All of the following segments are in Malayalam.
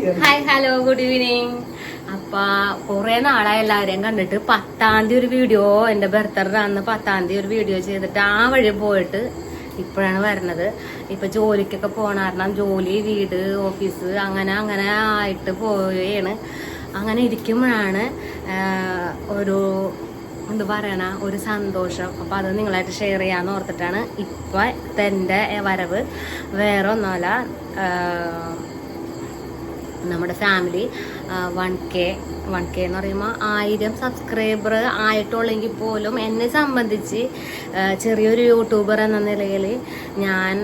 ഹായ് ഹലോ ഗുഡ് ഈവനിങ് അപ്പൊ കുറെ നാളായി എല്ലാവരെയും കണ്ടിട്ട് പത്താം തീയതി ഒരു വീഡിയോ എന്റെ ബർത്ത്ഡേ അന്ന് പത്താം തീയതി ഒരു വീഡിയോ ചെയ്തിട്ട് ആ വഴി പോയിട്ട് ഇപ്പോഴാണ് വരണത്. ഇപ്പൊ ജോലിക്കൊക്കെ പോണ കാരണം ജോലി വീട് ഓഫീസ് അങ്ങനെ അങ്ങനെ ആയിട്ട് പോവുകയാണ്. അങ്ങനെ ഇരിക്കുമ്പോഴാണ് ഒരു എന്ത് പറയണ ഒരു സന്തോഷം. അപ്പൊ അത് നിങ്ങളായിട്ട് ഷെയർ ചെയ്യാന്ന് ഓർത്തിട്ടാണ് ഇപ്പൊ തന്റെ വരവ്. വേറെ ഒന്നുമല്ല നമ്മുടെ family one K one K എന്ന് പറയുമ്പോൾ ആയിരം സബ്സ്ക്രൈബർ ആയിട്ടുള്ളെങ്കിൽ പോലും എന്നെ സംബന്ധിച്ച് ചെറിയൊരു യൂട്യൂബർ എന്ന നിലയിൽ ഞാൻ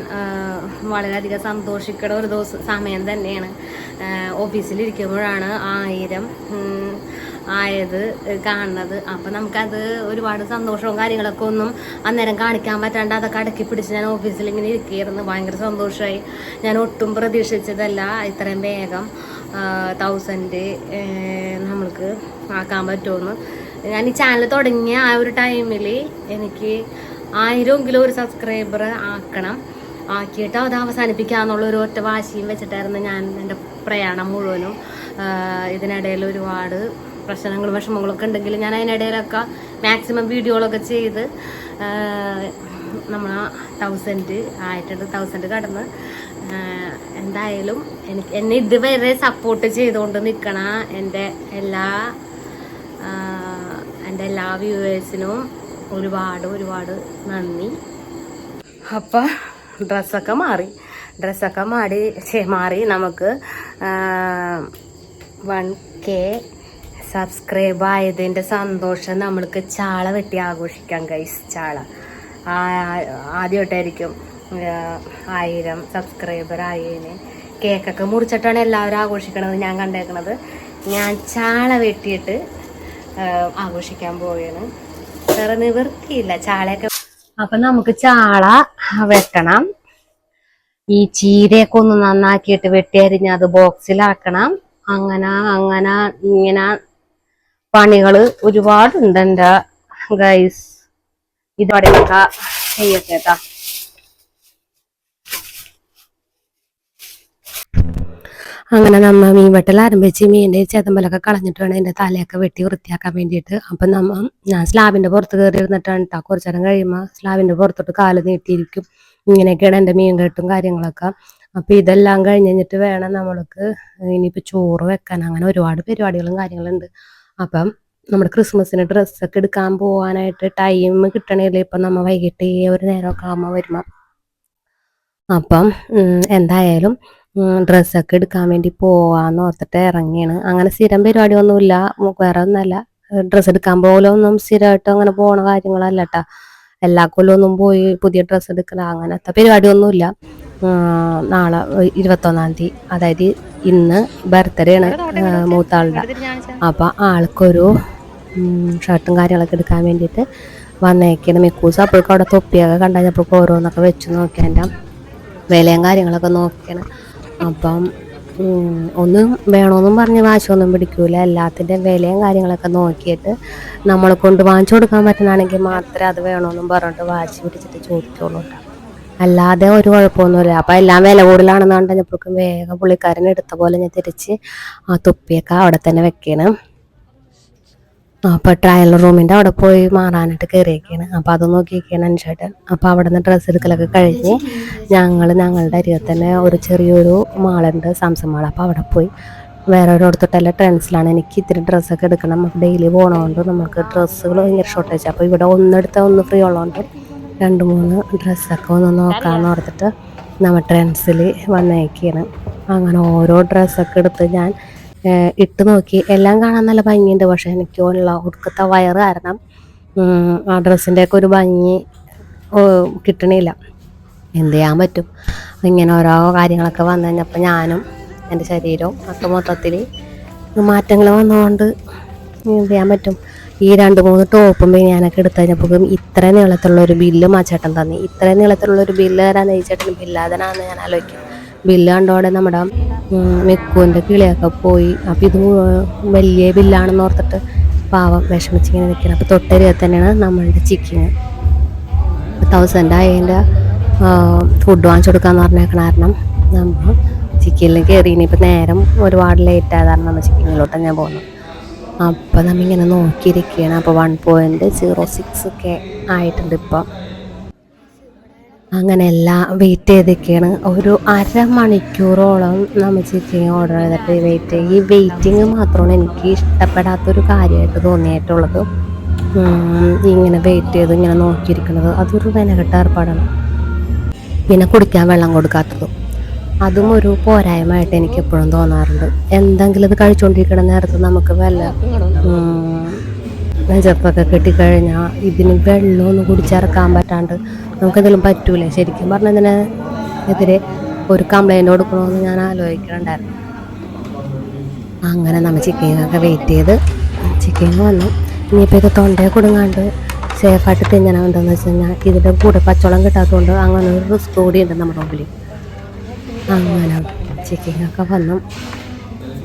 വളരെയധികം സന്തോഷിക്കുന്ന ഒരു ദിവസം സമയം തന്നെയാണ്. ഓഫീസിലിരിക്കുമ്പോഴാണ് ആയിരം ആയത് കാണുന്നത്. അപ്പം നമുക്കത് ഒരുപാട് സന്തോഷവും കാര്യങ്ങളൊക്കെ ഒന്നും അന്നേരം കാണിക്കാൻ പറ്റാണ്ട് അതൊക്കെ അടക്കി പിടിച്ച് ഞാൻ ഓഫീസിൽ ഇങ്ങനെ ഇരിക്കുകയായിരുന്നു. ഭയങ്കര സന്തോഷമായി ഞാൻ ഒട്ടും പ്രതീക്ഷിച്ചതല്ല. ഇത്രയും വേഗം തൗസൻഡ് നമ്മൾക്ക് ആക്കാൻ പറ്റുമെന്ന്. ഞാൻ ഈ ചാനൽ തുടങ്ങിയ ആ ഒരു ടൈമിൽ എനിക്ക് ആയിരമെങ്കിലും ഒരു സബ്സ്ക്രൈബർ ആക്കണം. ആക്കിയിട്ട് അത് അവസാനിപ്പിക്കുക എന്നുള്ള ഒരു ഒറ്റ വാശിയും വെച്ചിട്ടായിരുന്നു ഞാൻ എന്റെ പ്രയാണം മുഴുവനും. ഇതിനിടയിൽ ഒരുപാട് പ്രശ്നങ്ങളും വിഷമങ്ങളൊക്കെ ഉണ്ടെങ്കിൽ ഞാൻ അതിനിടയിലൊക്കെ മാക്സിമം വീഡിയോകളൊക്കെ ചെയ്ത് നമ്മൾ തൗസൻഡ് ആയിട്ടുണ്ട് തൗസൻഡ് കടന്ന് എന്തായാലും എനിക്ക് എന്നെ ഇതുവരെ സപ്പോർട്ട് ചെയ്തുകൊണ്ട് നിൽക്കണ എന്റെ എല്ലാ എന്റെ എല്ലാ വ്യൂവേഴ്സിനും ഒരുപാട് ഒരുപാട് നന്ദി. അപ്പം ഡ്രസ്സൊക്കെ മാറി ഡ്രസ്സൊക്കെ മാറി മാറി നമുക്ക് വൺ കെ സബ്സ്ക്രൈബ് ആയതിന്റെ സന്തോഷം നമ്മൾക്ക് ചാള വെട്ടി ആഘോഷിക്കാം ഗൈസ് ചാള. ആദ്യമായിട്ടായിരിക്കും ആയിരം സബ്സ്ക്രൈബർ ആയതിന് കേക്കൊക്കെ മുറിച്ചിട്ടാണ് എല്ലാവരും ആഘോഷിക്കണത് ഞാൻ കണ്ടേക്കണത്. ഞാൻ ചാള വെട്ടിയിട്ട് ആഘോഷിക്കാൻ പോവുകയാണ് വേറെ നിവൃത്തിയില്ല ചാളയൊക്കെ. അപ്പൊ നമുക്ക് ചാള വെട്ടണം. ഈ ചീരയൊക്കെ ഒന്ന് നന്നാക്കിയിട്ട് വെട്ടി അരിഞ്ഞ് അത് ബോക്സിലാക്കണം അങ്ങനെ അങ്ങനെ ഇങ്ങനെ പണികൾ ഒരുപാടുണ്ട് എന്റെ ഗൈസ് ഇതോടെ ചെയ്യട്ടെ കേട്ടാ. അങ്ങനെ നമ്മ മീൻ വെട്ടൽ ആരംഭിച്ച് മീന്റെ ചെതമ്പലൊക്കെ കളഞ്ഞിട്ട് വേണം അതിന്റെ തലയൊക്കെ വെട്ടി വൃത്തിയാക്കാൻ വേണ്ടിയിട്ട്. അപ്പം നമ്മ ഞാൻ സ്ലാബിന്റെ പുറത്ത് കയറി ഇരുന്നിട്ടാണ് കേട്ടോ കുറച്ചു നേരം കഴിയുമ്പോൾ സ്ലാബിന്റെ പുറത്തോട്ട് കാൽ നീട്ടിയിരിക്കും. ഇങ്ങനെയൊക്കെയാണ് എന്റെ മീൻ കെട്ടും കാര്യങ്ങളൊക്കെ. അപ്പം ഇതെല്ലാം കഴിഞ്ഞ് കഴിഞ്ഞിട്ട് വേണം നമ്മൾക്ക് ഇനിയിപ്പോൾ ചോറ് വെക്കാൻ. അങ്ങനെ ഒരുപാട് പരിപാടികളും കാര്യങ്ങളുണ്ട്. അപ്പം നമ്മുടെ ക്രിസ്മസിന് ഡ്രസ്സൊക്കെ എടുക്കാൻ പോകാനായിട്ട് ടൈം കിട്ടണില്ല? ഇപ്പം നമ്മൾ വൈകിട്ട് ഈ ഒരു നേരമൊക്കെ ആകുമ്പോൾ വരുമ്പോൾ അപ്പം എന്തായാലും ഡ്രസ്സൊക്കെ എടുക്കാൻ വേണ്ടി പോവാന്ന് ഓർത്തിട്ട് ഇറങ്ങിയാണ്. അങ്ങനെ സ്ഥിരം പരിപാടിയൊന്നുമില്ല. വേറെ ഒന്നല്ല. ഡ്രസ്സ് എടുക്കാൻ പോകലൊന്നും സ്ഥിരമായിട്ട് അങ്ങനെ പോണ കാര്യങ്ങളല്ല കേട്ടോ എല്ലാ കൊല്ലമൊന്നും പോയി പുതിയ ഡ്രസ്സ് എടുക്കല അങ്ങനത്തെ പരിപാടിയൊന്നുമില്ല. നാളെ ഇരുപത്തൊന്നാം തീയതി. അതായത് ഇന്ന് ബർത്ത്ഡേ ആണ് മൂത്താളുടെ. അപ്പൊ ആൾക്കൊരു ഷർട്ടും കാര്യങ്ങളൊക്കെ എടുക്കാൻ വേണ്ടിയിട്ട് വന്നേക്കാണ്. മിക്കൂസ് അപ്പോഴേക്കും അവിടെ തൊപ്പിയൊക്കെ കണ്ടപ്പോൾ ഓരോന്നൊക്കെ വെച്ച് നോക്കിയതിന്റെ വിലയും കാര്യങ്ങളൊക്കെ നോക്കിയാണ്. അപ്പം ഒന്നും വേണമെന്നും പറഞ്ഞ് വാശിയൊന്നും പിടിക്കൂല. എല്ലാത്തിന്റെ വിലയും കാര്യങ്ങളൊക്കെ നോക്കിയിട്ട് നമ്മളെ കൊണ്ട് വാങ്ങിച്ചു കൊടുക്കാൻ പറ്റുന്നതാണെങ്കിൽ മാത്രമേ അത് വേണമെന്നും പറഞ്ഞിട്ട് വാശി പിടിച്ചിട്ട് ചോദിക്കുള്ളൂ കേട്ടോ. അല്ലാതെ ഒരു കുഴപ്പമൊന്നുമില്ല. അപ്പം എല്ലാം വില കൂടുതലാണെന്ന് കണ്ടപ്പോഴേക്കും വേഗം പുള്ളിക്കാരൻ എടുത്ത പോലെ ഞാൻ തിരിച്ച് ആ തുപ്പിയൊക്കെ അവിടെ തന്നെ വെക്കണം അപ്പോൾ ട്രയൽ റൂമിന്റെ അവിടെ പോയി മാറാനായിട്ട് കയറിയൊക്കെയാണ് അപ്പോൾ അത് നോക്കിയൊക്കെയാണ് അനുഷേട്ടൻ അപ്പോൾ അവിടെ നിന്ന് ഡ്രസ്സ് എടുക്കലൊക്കെ കഴിഞ്ഞ് ഞങ്ങൾ ഞങ്ങളുടെ അരികെ തന്നെ ഒരു ചെറിയൊരു മാളുണ്ട് സാംസങ് മാൾ അപ്പോൾ അവിടെ പോയി. വേറെ ഒരിടത്തോട്ടല്ല ട്രെൻഡ്സിലാണ്. എനിക്ക് ഇത്തിരി ഡ്രസ്സൊക്കെ എടുക്കണം. ഡെയിലി പോകണതുകൊണ്ട് നമുക്ക് ഡ്രസ്സുകൾ ഭയങ്കര ഷോർട്ടേജ് അപ്പോൾ ഇവിടെ ഒന്നെടുത്താൽ ഒന്ന് ഫ്രീ ഉള്ളതുകൊണ്ട് രണ്ട് മൂന്ന് ഡ്രസ്സൊക്കെ ഒന്ന് നോക്കാമെന്ന് ഓർത്തിട്ട് നമ്മൾ ട്രെൻഡ്സിൽ വന്നേക്കാണ്. അങ്ങനെ ഓരോ ഡ്രസ്സൊക്കെ എടുത്ത് ഞാൻ ഇട്ട് നോക്കി. എല്ലാം കാണാൻ നല്ല ഭംഗിയുണ്ട്. പക്ഷേ എനിക്ക് ഉള്ള ഒടുക്കത്തെ വയറ് കാരണം ആ ഡ്രസ്സിന്റെ ഒക്കെ ഒരു ഭംഗി കിട്ടണില്ല. എന്ത് ചെയ്യാൻ പറ്റും? ഇങ്ങനെ ഓരോ കാര്യങ്ങളൊക്കെ വന്നു കഴിഞ്ഞപ്പോൾ ഞാനും എന്റെ ശരീരവും ഒക്കെ മൊത്തത്തിൽ മാറ്റങ്ങൾ വന്നതുകൊണ്ട് എന്ത് ചെയ്യാൻ പറ്റും? ഈ രണ്ട് മൂന്ന് ടോപ്പും ഞാനൊക്കെ എടുത്തു കഴിഞ്ഞപ്പോൾ ഇത്ര നീളത്തിലുള്ള ഒരു ബില്ല് ആ ചേട്ടൻ തന്നെ. ഇത്ര നീളത്തിലുള്ള ഒരു ബില്ല് തരാൻ ഈ ചേട്ടൻ ബില്ലാതനാന്ന് ഞാൻ ആലോചിക്കും ബില്ല് കണ്ടോടെ നമ്മുടെ മെക്കുവിന്റെ കിളിയൊക്കെ പോയി. അപ്പം ഇത് വലിയ ബില്ലാണെന്ന് ഓർത്തിട്ട് പാവം വിഷമിച്ചിങ്ങനെ നിൽക്കണം അപ്പോൾ തൊട്ടരികെ തന്നെയാണ് നമ്മളുടെ ചിക്കിങ് തൗസൻഡ് ആയതിന്റെ ഫുഡ് വാങ്ങിച്ചു കൊടുക്കാന്ന് പറഞ്ഞേക്കണ കാരണം നമ്മൾ ചിക്കനിൽ കയറി. ഇനിയിപ്പോൾ നേരം ഒരുപാട് ലേറ്റ് ആയതാണ് നമ്മൾ ചിക്കനിലോട്ട് ഞാൻ പോകുന്നത്. അപ്പോൾ നമ്മിങ്ങനെ നോക്കിയിരിക്കുകയാണ്. അപ്പോൾ വൺ പോയിന്റ് സീറോ സിക്സ് ഒക്കെ ആയിട്ടുണ്ട് ഇപ്പോൾ അങ്ങനെ എല്ലാം വെയിറ്റ് ചെയ്തൊക്കെയാണ് ഒരു അരമണിക്കൂറോളം നമ്മൾ ചിക്കൻ ഓർഡർ ചെയ്തിട്ട് വെയിറ്റ് ഈ വെയിറ്റിംഗ് മാത്രമാണ് എനിക്ക് ഇഷ്ടപ്പെടാത്തൊരു കാര്യമായിട്ട് തോന്നിയിട്ടുള്ളത്. ഇങ്ങനെ വെയിറ്റ് ചെയ്ത് ഇങ്ങനെ നോക്കിയിരിക്കുന്നത്. അതൊരു വെനകെട്ട ഏർപ്പാടാണ്. പിന്നെ കുടിക്കാൻ വെള്ളം കൊടുക്കാത്തതും. അതും ഒരു പോരായ്മയായിട്ട് എനിക്ക് എപ്പോഴും തോന്നാറുണ്ട്. എന്തെങ്കിലും ഇത് കഴിച്ചുകൊണ്ടിരിക്കുന്ന നേരത്ത് നമുക്ക് വല്ല നെഞ്ചപ്പൊക്കെ കെട്ടിക്കഴിഞ്ഞാൽ ഇതിന് വെള്ളമൊന്നും കുടിച്ചിറക്കാൻ പറ്റാണ്ട് നമുക്കെന്തെങ്കിലും പറ്റൂലേ? ശരിക്കും പറഞ്ഞതിന് എതിരെ ഒരു കംപ്ലൈന്റ് കൊടുക്കണമെന്ന് ഞാൻ ആലോചിക്കുന്നുണ്ടായിരുന്നു അങ്ങനെ നമ്മൾ ചിക്കനൊക്കെ വെയിറ്റ് ചെയ്ത് ചിക്കൻ വന്നു. ഇനിയിപ്പോൾ ഇത് തൊണ്ടയെ കൊടുങ്ങാണ്ട് സേഫായിട്ട് തിന്നണമുണ്ടെന്ന് വെച്ച് കഴിഞ്ഞാൽ ഇതിന്റെ കൂടെ പച്ചവളം കിട്ടാത്തതുകൊണ്ട് അങ്ങനെ ഒരു റിസ്ക് കൂടി ഉണ്ട് നമ്മുടെ മുമ്പിൽ അങ്ങനെ ചിക്കനൊക്കെ വന്നു.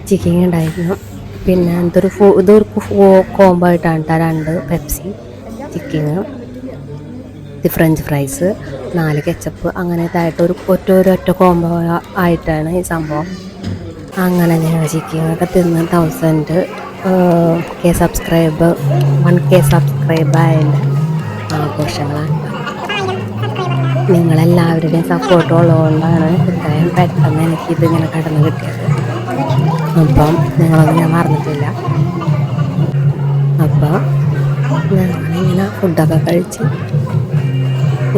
ചിക്കൻ ഉണ്ടായിരുന്നു പിന്നെ എന്തൊരു ഫോ ഇതൊരു കോംബോ ആയിട്ടാണ് കേട്ടോ രണ്ട് പെപ്സി ചിക്കിങ് ഫ്രഞ്ച് ഫ്രൈസ് നാല് കെച്ചപ്പ് അങ്ങനത്തായിട്ട് ഒരു ഒറ്റ ഒരു ഒറ്റ കോംബോ ആയിട്ടാണ് ഈ സംഭവം. അങ്ങനെ ഞാൻ ചിക്കനൊക്കെ തിന്ന് thousand K subscribe one K subscribe ആയതിന്റെ ആഘോഷങ്ങളാണ്. നിങ്ങളെല്ലാവരുടെയും സപ്പോർട്ട് ഉള്ളതുകൊണ്ടാണ് പെട്ടെന്ന് എനിക്ക് ഇതിങ്ങനെ കടന്ന് കിട്ടിയത്. അപ്പം നിങ്ങളൊന്നും ഞാൻ മറന്നിട്ടില്ല. അപ്പോൾ ഞങ്ങളിങ്ങനെ ഫുഡൊക്കെ കഴിച്ച്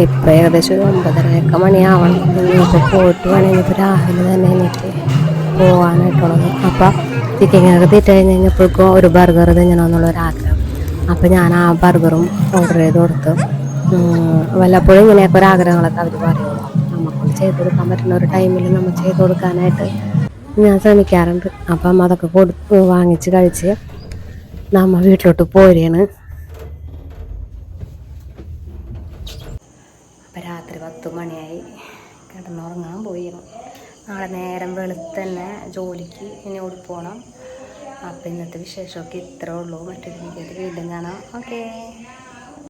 ഇപ്പം ഏകദേശം ഒരു ഒമ്പതരയൊക്കെ മണിയാവണം. ഇനിയിപ്പോൾ പോയിട്ട് വേണമെങ്കിൽ ഇപ്പോൾ രാവിലെ തന്നെ എനിക്ക് പോകാനായിട്ടുള്ളത് അപ്പം ചിക്കനൊക്കെ തീറ്റ കഴിഞ്ഞ് കഴിഞ്ഞപ്പോഴേക്കും ഒരു ബർഗർ തിന്നണമെന്നുള്ളൊരു ആഗ്രഹം. അപ്പം ഞാൻ ആ ബർഗറും ഓർഡർ ചെയ്ത് കൊടുത്തു. വല്ലപ്പോഴും ഇങ്ങനെയൊക്കെ ഒരു ആഗ്രഹങ്ങളൊക്കെ അവർ പറയുള്ളൂ നമുക്കൊന്ന് ചെയ്ത് കൊടുക്കാൻ പറ്റുന്ന ഒരു ടൈമിൽ നമ്മൾ ചെയ്ത് കൊടുക്കാനായിട്ട് ഞാൻ ശ്രമിക്കാറുണ്ട്. അപ്പം അതൊക്കെ കൊടുത്ത് വാങ്ങിച്ച് കഴിച്ച് നമ്മൾ വീട്ടിലോട്ട് പോരുകയാണ്. അപ്പം രാത്രി പത്ത് മണിയായി. കിടന്നുറങ്ങാൻ പോയി നാളെ നേരം വെളുത്തന്നെ ജോലിക്ക് ഇനി ഓടി പോകണം അപ്പം ഇന്നത്തെ വിശേഷമൊക്കെ ഇത്രേ ഉള്ളൂ. മറ്റൊരു വീഡിയോയിൽ വീണ്ടും കാണാം. ഓക്കേ.